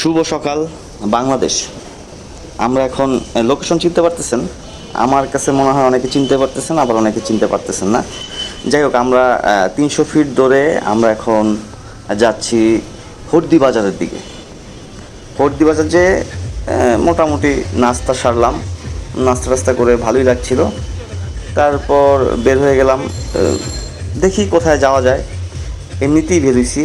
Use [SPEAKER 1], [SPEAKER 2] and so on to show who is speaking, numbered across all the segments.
[SPEAKER 1] শুভ সকাল, বাংলাদেশ। আমরা এখন লোকেশন চিনতে পারতেছেন। আমার কাছে মনে হয় অনেকে চিনতে পারতেছেন, আবার অনেকে চিনতে পারতেছেন না। যাই হোক, আমরা তিনশো ফিট ধরে আমরা এখন যাচ্ছি হর্দি বাজারের দিকে। হর্দি বাজার যে মোটামুটি নাস্তা সারলাম। নাস্তা টাস্তা করে ভালোই লাগছিল। তারপর বের হয়ে গেলাম দেখি কোথায় যাওয়া যায়। এমনিতেই বেরোইছি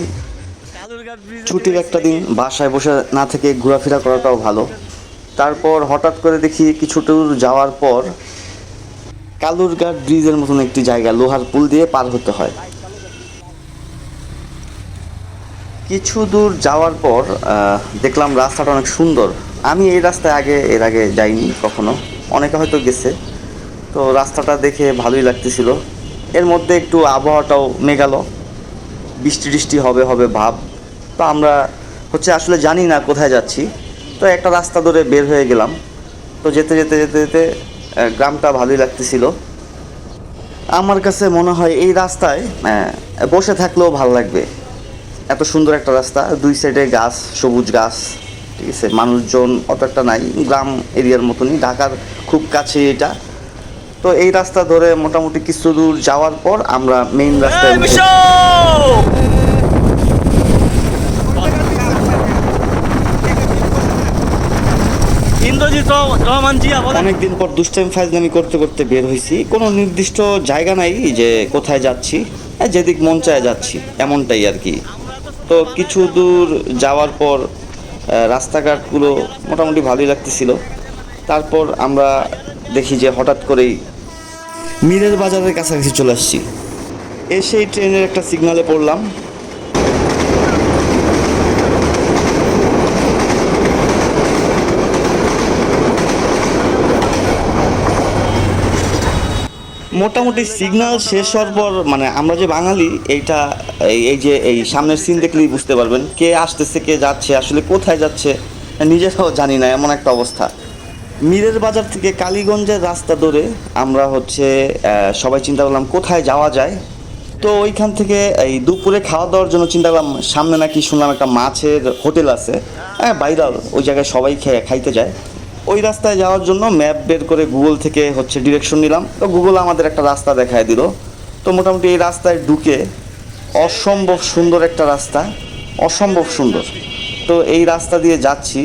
[SPEAKER 1] ছুটির একটা দিন বাসায় বসে না থেকে ঘোরাফেরা করাটাও ভালো। তারপর হঠাৎ করে দেখি কিছু দূর যাওয়ার পর কালুরঘাট ব্রিজের মতন একটি জায়গা লোহার পুল দিয়ে পার হতে হয়। কিছু দূর যাওয়ার পর দেখলাম রাস্তাটা অনেক সুন্দর। আমি এই রাস্তায় আগে, এর আগে যাইনি কখনো। অনেকে হয়তো গেছে। তো রাস্তাটা দেখে ভালোই লাগতেছিল। এর মধ্যে একটু আবহাওয়াটাও মেঘালো বৃষ্টি টিষ্টি হবে হবে ভাব। তো আমরা হচ্ছে আসলে জানি না কোথায় যাচ্ছি। তো একটা রাস্তা ধরে বের হয়ে গেলাম। তো যেতে যেতে যেতে যেতে গ্রামটা ভালোই লাগতেছিল। আমার কাছে মনে হয় এই রাস্তায় বসে থাকলেও ভালো লাগবে। এত সুন্দর একটা রাস্তা, দুই সাইডে গাছ, সবুজ গাছ, ঠিক আছে, মানুষজন অত একটা নাই, গ্রাম এরিয়ার মতনই, ঢাকার খুব কাছে এটা। তো এই রাস্তা ধরে মোটামুটি কিছু দূর যাওয়ার পর আমরা মেইন রাস্তায়
[SPEAKER 2] ইন্দ্রজিৎ রহমান
[SPEAKER 1] অনেকদিন পর দুষ্টাইম ফাইজলামি করতে করতে বের হয়েছি কোনো নির্দিষ্ট জায়গা নাই যে কোথায় যাচ্ছি হ্যাঁ, যেদিক মন চায় যাচ্ছি এমনটাই আর কি। তো কিছু দূর যাওয়ার পর রাস্তাঘাটগুলো মোটামুটি ভালোই লাগতেছিল। তারপর আমরা দেখি যে হঠাৎ করেই মিরের বাজারের কাছাকাছি চলে আসছি। এসেই ট্রেনের একটা সিগনালে পড়লাম। মোটামুটি সিগন্যাল শেষ হওয়ার পর মানে আমরা যে বাঙালি, এইটা, এই এই যে, এই সামনের সিন দেখলেই বুঝতে পারবেন কে আসতেছে, কে যাচ্ছে, আসলে কোথায় যাচ্ছে, নিজেরাও জানি না, এমন একটা অবস্থা। মিরের বাজার থেকে কালীগঞ্জের রাস্তা ধরে আমরা হচ্ছে সবাই চিন্তা করলাম কোথায় যাওয়া যায়। তো ওইখান থেকে এই দুপুরে খাওয়া দাওয়ার জন্য চিন্তা করলাম, সামনে নাকি শুনলাম একটা মাছের হোটেল আছে। হ্যাঁ বাইরাল ওই জায়গায় সবাই খেয়ে, খাইতে যায়। ওই রাস্তায় যাওয়ার জন্য ম্যাপ বের করে গুগল থেকে হচ্ছে ডিরেকশন নিলাম। তো গুগল আমাদের একটা রাস্তা দেখায় দিল। তো মোটামুটি এই রাস্তায় ঢুকে অসম্ভব সুন্দর একটা রাস্তা, অসম্ভব সুন্দর। তো এই রাস্তা দিয়ে যাচ্ছি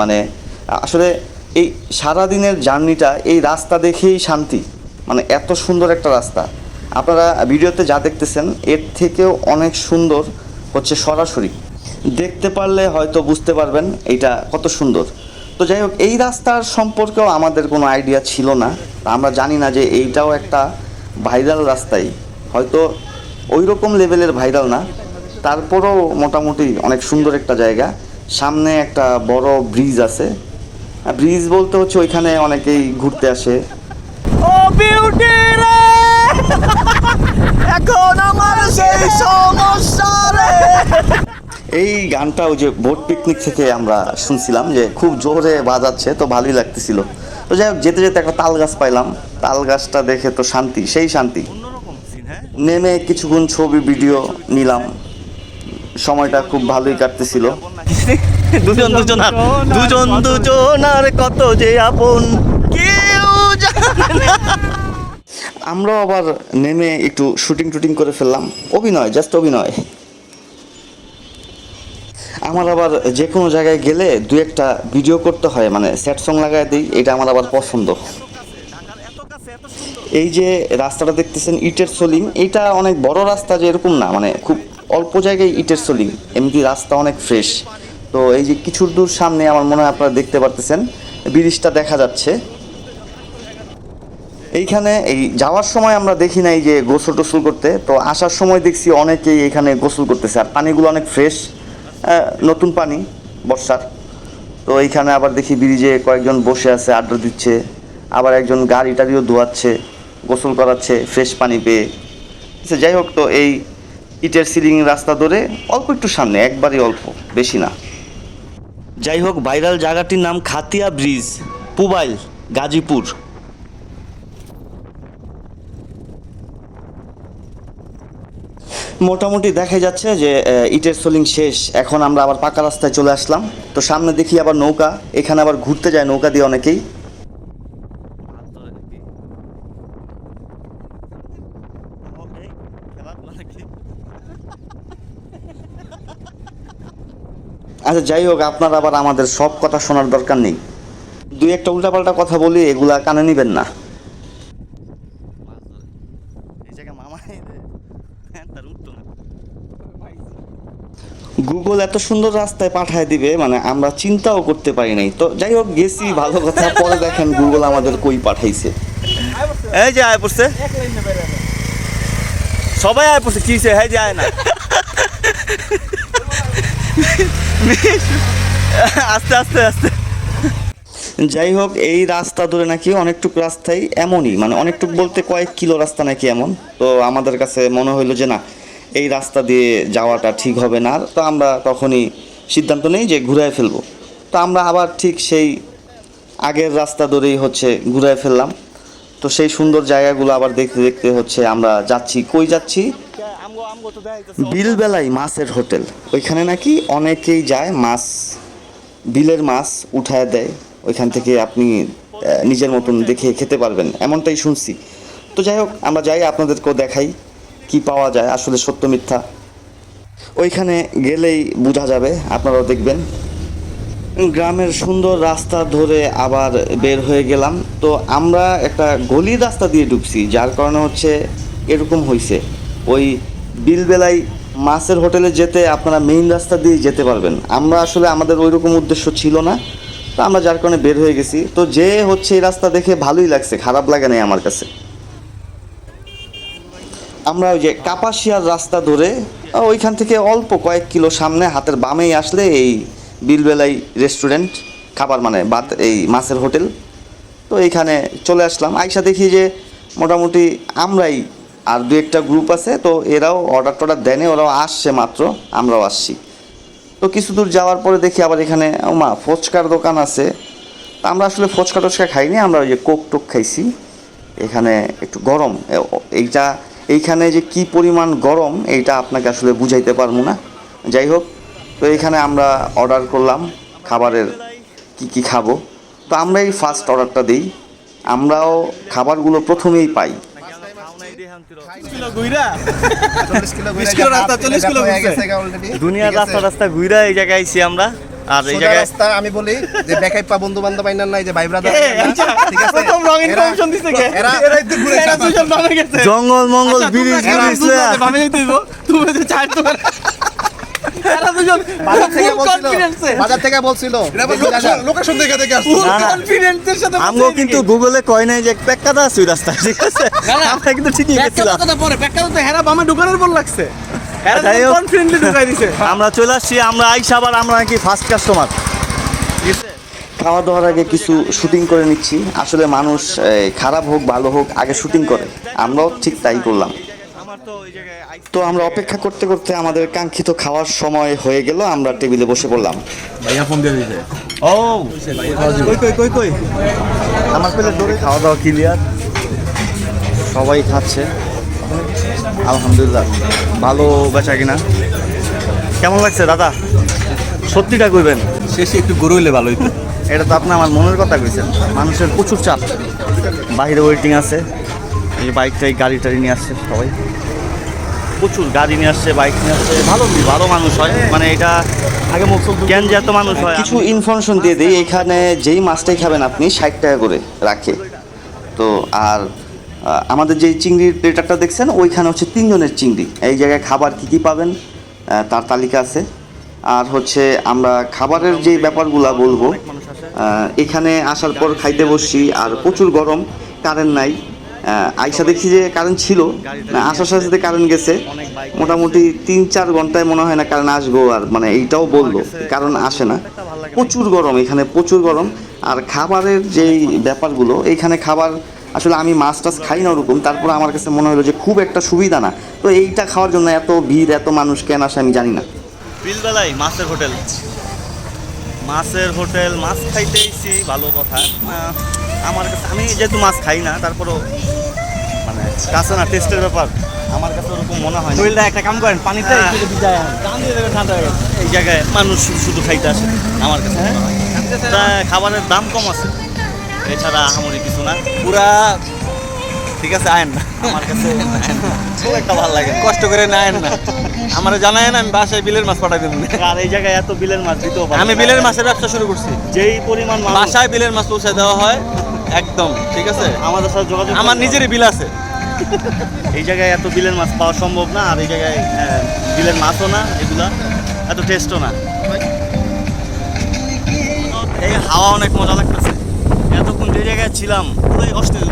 [SPEAKER 1] মানে আসলে এই সারাদিনের জার্নিটা এই রাস্তা দেখেই শান্তি মানে এত সুন্দর একটা রাস্তা। আপনারা ভিডিওতে যা দেখতেছেন, এর থেকেও অনেক সুন্দর হচ্ছে সরাসরি। দেখতে পারলে হয়তো বুঝতে পারবেন এইটা কত সুন্দর। তো যাই হোক, এই রাস্তার সম্পর্কেও আমাদের কোনো আইডিয়া ছিল না। আমরা জানি না যে এইটাও একটা ভাইরাল রাস্তাই। হয়তো ওই রকম লেভেলের ভাইরাল না। তারপরেও মোটামুটি অনেক সুন্দর একটা জায়গা। সামনে একটা বড় ব্রিজ আছে। ব্রিজ বলতে হচ্ছে ওইখানে অনেকেই ঘুরতে আসে।
[SPEAKER 2] এখন আমার সেই সমস্যা রে!
[SPEAKER 1] এই গানটা ওই যে বোট পিকনিক থেকে আমরা শুনছিলাম যে খুব জোরে বাজাচ্ছে তো ভালোই লাগতেছিল। তো যাই হোক যেতে যেতে একটা তাল গাছ পাইলাম। তাল গাছটা দেখে তো শান্তি সেই শান্তি।
[SPEAKER 2] অন্যরকম সিন হ্যাঁ?
[SPEAKER 1] নেমে কিছুক্ষণ ছবি ভিডিও নিলাম। সময়টা খুব ভালোই কাটতেছিল।
[SPEAKER 2] দুজন দুজন দুজন দুজন আর কত যে আপন কেউ
[SPEAKER 1] আমরাও আবার নেমে একটু শুটিং টুটিং করে ফেললাম। অভিনয় জাস্ট অভিনয়। আমার আবার যে কোনো জায়গায় গেলে দু একটা ভিডিও করতে হয় মানে স্যাড সং লাগায় দিই, এটা আমার আবার পছন্দ। এই যে রাস্তাটা দেখতেছেন ইটের সলিং এটা অনেক বড় রাস্তা যে এরকম না মানে খুব অল্প জায়গায় ইটের সলিং এমনি রাস্তা অনেক ফ্রেশ তো এই যে কিছু দূর সামনে আমার মনে হয় আপনারা দেখতে পারতেছেন, ব্রিজটা দেখা যাচ্ছে। এইখানে এই যাওয়ার সময় আমরা দেখি নাই যে গোসল টোসল করতে, তো আসার সময় দেখছি অনেকেই এখানে গোসল করতেছে, আর পানিগুলো অনেক ফ্রেশ নতুন পানি বর্ষার। তো এইখানে আবার দেখি ব্রিজে কয়েকজন বসে আছে আড্ডা দিচ্ছে। আবার একজন গাড়ি টাড়িও ধোয়াচ্ছে গোসল করাচ্ছে ফ্রেশ পানি পেয়ে। আচ্ছা, যাই হোক তো এই ইটের সিলিং রাস্তা ধরে অল্প একটু সামনে একবারই অল্প বেশি না। যাই হোক ভাইরাল জায়গাটির নাম খাতিয়া ব্রিজ পুবাইল গাজীপুর। মোটামুটি দেখা যাচ্ছে যে ইটের সোলিং শেষ। এখন আমরা আবার পাকা রাস্তায় চলে আসলাম। তো সামনে দেখি আবার নৌকা। এখানে আবার ঘুরতে যায় নৌকা দিয়ে অনেকেই। আচ্ছা যাই হোক, আপনার আবার আমাদের সব কথা শোনার দরকার নেই। দুই একটা উল্টাপাল্টা কথা বলি, এগুলা কানে নিবেন না। গুগল এত সুন্দর রাস্তায় পাঠায় দিবে মানে আমরা চিন্তাও করতে পারি নাই। তো যাই হোক গেছি ভালো কথা। পরে দেখেন গুগল আমাদের কই পাঠাইছে।
[SPEAKER 2] এই যে আয় পড়ছে। সবাই আয় পড়ছে কি সে হ্যাঁ যে আয় না। আস্তে আস্তে আস্তে।
[SPEAKER 1] যাই হোক এই রাস্তা ধরে নাকি অনেকটুক রাস্তাই এমনই মানে অনেকটুক বলতে কয়েক কিলো রাস্তা নাকি এমন। তো আমাদের কাছে মনে হইল যে না এই রাস্তা দিয়ে যাওয়াটা ঠিক হবে না। তো আমরা তখনই সিদ্ধান্ত নেই যে ঘুরায় ফেলব। তো আমরা আবার ঠিক সেই আগের রাস্তা ধরেই হচ্ছে ঘুরায় ফেললাম। তো সেই সুন্দর জায়গাগুলো আবার দেখতে দেখতে হচ্ছে আমরা যাচ্ছি। কই যাচ্ছি? বিলবেলাই মাছের হোটেল। ওইখানে নাকি অনেকেই যায়, মাছ, বিলের মাছ উঠায় দেয়। ওইখান থেকে আপনি নিজের মতন দেখে খেতে পারবেন। এমনটাই শুনছি। তো যাই হোক, আমরা যাই, আপনাদেরকেও দেখাই। কি পাওয়া যায়, আসলে সত্য মিথ্যা? ওইখানে গেলেই বোঝা যাবে, আপনারাও দেখবেন। গ্রামের সুন্দর রাস্তা ধরে আবার বের হয়ে গেলাম। তো আমরা একটা গলি রাস্তা দিয়ে ঢুকছি, যার কারণে হচ্ছে এরকম হয়েছে ওই বিলবেলায় মাছের হোটেলে যেতে আপনারা মেইন রাস্তা দিয়ে যেতে পারবেন। আমরা আসলে আমাদের ওই রকম উদ্দেশ্য ছিল না। তো আমরা যার কারণে বের হয়ে গেছি। তো যে হচ্ছে এই রাস্তা দেখে ভালোই লাগছে, খারাপ লাগে নাই আমার কাছে। আমরা ওই যে কাপাসিয়ার রাস্তা ধরে ওইখান থেকে অল্প কয়েক কিলো সামনে হাতের বামেই আসলে এই বিলবেলাই রেস্টুরেন্ট, খাবার মানে বাত এই মাছের হোটেল। তো এইখানে চলে আসলাম। আইসা দেখি যে মোটামুটি আমরাই আর দু একটা গ্রুপ আছে, তো এরাও অর্ডার টর্ডার দেনে ওরাও আসছে মাত্র, আমরাও আসছি। তো কিছু দূর যাওয়ার পরে দেখি আবার এখানে মা, ফুচকার দোকান আছে। আমরা আসলে ফুচকা টচকা খাইনি, আমরা ওই যে কোক টোক খাইছি। এখানে একটু গরম এইটা এইখানে যে কি পরিমাণ গরম এইটা আপনাকে আসলে বুঝাইতে পারব না। যাই হোক তো এইখানে আমরা অর্ডার করলাম খাবারের কি কি খাব। তো আমরা এই ফার্স্ট অর্ডারটা দিই। আমরাও খাবারগুলো প্রথমেই পাই।
[SPEAKER 2] দুনিয়ার রাস্তা রাস্তা ঘুরে এই জায়গায় আইছি আমরা। আর এই জায়গায়
[SPEAKER 3] রাস্তা আমি বলি যে বেকাই পা বন্ধু বান্ধব আইনার নাই যে ভাই ব্রাদার
[SPEAKER 2] আচ্ছা, প্রথম wrong information দিছে কে?
[SPEAKER 3] এরা
[SPEAKER 2] এরাই তো ঘুরে
[SPEAKER 3] এরা। দুজন
[SPEAKER 4] বামে গেছে।
[SPEAKER 2] জঙ্গল মঙ্গল ব্রিজ ব্রিজ
[SPEAKER 4] বামে যেতে তুমি যে চার তোমার এরা দুজন
[SPEAKER 3] বাজার থেকে
[SPEAKER 4] full
[SPEAKER 3] বলছিল।
[SPEAKER 4] confidence এ,
[SPEAKER 3] বাজার থেকে বলছিল।
[SPEAKER 5] লোকেশন দেখে দেখে আসছে।
[SPEAKER 4] Full
[SPEAKER 2] না, না।
[SPEAKER 4] confidence এর সাথে
[SPEAKER 2] আমগো কিন্তু গুগলে কয় নাই যে আছে রাস্তায় ঠিক আছে। আমরা কিন্তু ঠিকই গেছিলাম
[SPEAKER 4] পরে। ব্যাখ্যা তো হেরা বামে ঢুকানোর পর লাগছে।
[SPEAKER 2] আমরা চলে আসছি আমরা আইসা আবার আমরা নাকি ফার্স্ট কাস্টমার
[SPEAKER 1] খাওয়া দাওয়ার আগে কিছু শুটিং করে নিচ্ছি। আসলে মানুষ খারাপ হোক ভালো হোক আগে শুটিং করে। আমরাও ঠিক তাই করলাম।
[SPEAKER 2] আমার তো ওই জায়গায়
[SPEAKER 1] তো আমরা অপেক্ষা করতে করতে আমাদের কাঙ্ক্ষিত খাওয়ার সময় হয়ে গেল। আমরা টেবিলে বসে পড়লাম।
[SPEAKER 5] ভাইয়া ফোন দিয়ে দিয়েছে
[SPEAKER 2] ও! কই কই কই কই? আমার পেলে দৌড়ে খাওয়া দাওয়া ক্লিয়ার
[SPEAKER 1] সবাই খাচ্ছে। আলহামদুলিল্লাহ।
[SPEAKER 2] ভালো বেচা কিনা। কেমন লাগছে দাদা? সত্যিটা কইবেন।
[SPEAKER 5] শেষে একটু গরু হইলে ভালো হইতো।
[SPEAKER 2] এটা তো আপনি আমার মনের কথা কইছেন। মানুষের প্রচুর চাপ। বাইরে ওয়েটিং আছে। এই যে বাইক টাইক গাড়ি টাড়ি নিয়ে আসছে সবাই। প্রচুর গাড়ি নিয়ে আসছে বাইক নিয়ে আসছে। ভালো ভালো মানুষ হয়। মানে এটা আগে মুখ জ্ঞান যে এত মানুষ হয়
[SPEAKER 1] কিছু ইনফরমেশন দিয়ে দিই। এখানে যেই মাছটাই খাবেন আপনি ষাট টাকা করে রাখে। তো আর আমাদের যেই চিংড়ির প্লেটারটা দেখছেন ওইখানে হচ্ছে তিনজনের চিংড়ি। এই জায়গায় খাবার কী কী পাবেন তার তালিকা আছে। আর হচ্ছে আমরা খাবারের যে ব্যাপারগুলা বলব এখানে আসার পর খাইতে বসছি আর প্রচুর গরম কারেন্ট নাই। আইসা দেখি যে কারেন্ট ছিল আসার সাথে সাথে কারেন্ট গেছে। মোটামুটি তিন চার ঘন্টায় মনে হয় না কারেন্ট আসব আর মানে এইটাও বলল কারণ আসে না। প্রচুর গরম এখানে প্রচুর গরম। আর খাবারের যেই ব্যাপারগুলো এইখানে খাবার আসলে আমি মাছ টাছ খাই না ওরকম তারপর আমার কাছে মনে হলো যে খুব একটা সুবিধা না। তো এইটা খাওয়ার জন্য এত ভিড় এত মানুষ কেন আসে আমি জানি না।
[SPEAKER 2] বিলবেলায় মাছের হোটেল। মাছের হোটেল মাছ খাইতে এসেছি ভালো কথা। আমার কাছে আমি যেহেতু মাছ খাই না তারপরও মানে কাছে না টেস্টের ব্যাপার।
[SPEAKER 1] আমার কাছে ওরকম মনে হয়
[SPEAKER 2] শরীরটা একটা কাম করেন পানিতে
[SPEAKER 1] হ্যাঁ। এই জায়গায় মানুষ শুধু খাইতে আসে আমার কাছে মনে খাবারের দাম কম আছে। এছাড়া আহামরি কিছু না।
[SPEAKER 2] পুরা ঠিক আছে আয়েন না।
[SPEAKER 1] আমার কাছে খুব একটা ভালো লাগে
[SPEAKER 2] কষ্ট করে না আয়েন না। আমার জানায় না আমি বাসায় বিলের মাছ পাঠাই দেবো।
[SPEAKER 1] আর এই জায়গায় এত বিলের মাছ দিতেও
[SPEAKER 2] আমি বিলের মাছের ব্যবসা শুরু করছি।
[SPEAKER 1] যেই পরিমাণ
[SPEAKER 2] বাসায় বিলের মাছ পৌঁছে দেওয়া হয় একদম ঠিক আছে?
[SPEAKER 1] আমাদের সাথে যোগাযোগ
[SPEAKER 2] আমার নিজেরই বিল আছে।
[SPEAKER 1] এই জায়গায় এত বিলের মাছ পাওয়া সম্ভব না আর এই জায়গায় বিলের মাছও না এগুলা। এত টেস্টও না। এই হাওয়া অনেক মজা লাগতেছে। ছিলাম পুরোই অস্থির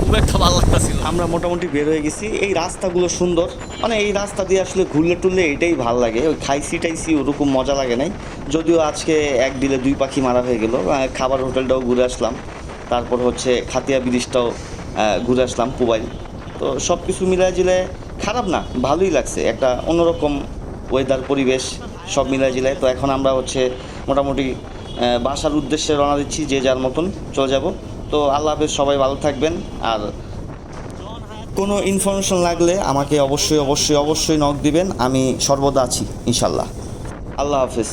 [SPEAKER 1] খুব একটা ভালো লাগতেছিল। আমরা মোটামুটি বের হয়ে গেছি। এই রাস্তাগুলো সুন্দর। মানে এই রাস্তা দিয়ে আসলে ঘুরলে টুরলে এটাই ভালো লাগে। ওই খাইসি টাইসি ওরকম মজা লাগে নাই। যদিও আজকে এক দিলে দুই পাখি মারা হয়ে গেল। খাবার হোটেলটাও ঘুরে আসলাম। তারপর হচ্ছে খাতিয়া ব্রিজটাও ঘুরে আসলাম পুবাইল তো সব কিছু মিলাই জিলে খারাপ না ভালোই লাগছে। একটা অন্যরকম ওয়েদার পরিবেশ সব মিলাই জিলায় তো এখন আমরা হচ্ছে মোটামুটি বাসার উদ্দেশ্যে রওনা দিচ্ছি, যে যার মতন। চলে যাব। তো আল্লাহ হাফেজ, সবাই ভালো থাকবেন। আর কোনো ইনফরমেশন লাগলে আমাকে অবশ্যই অবশ্যই অবশ্যই নক দিবেন। আমি সর্বদা আছি ইনশাল্লাহ আল্লাহ হাফেজ।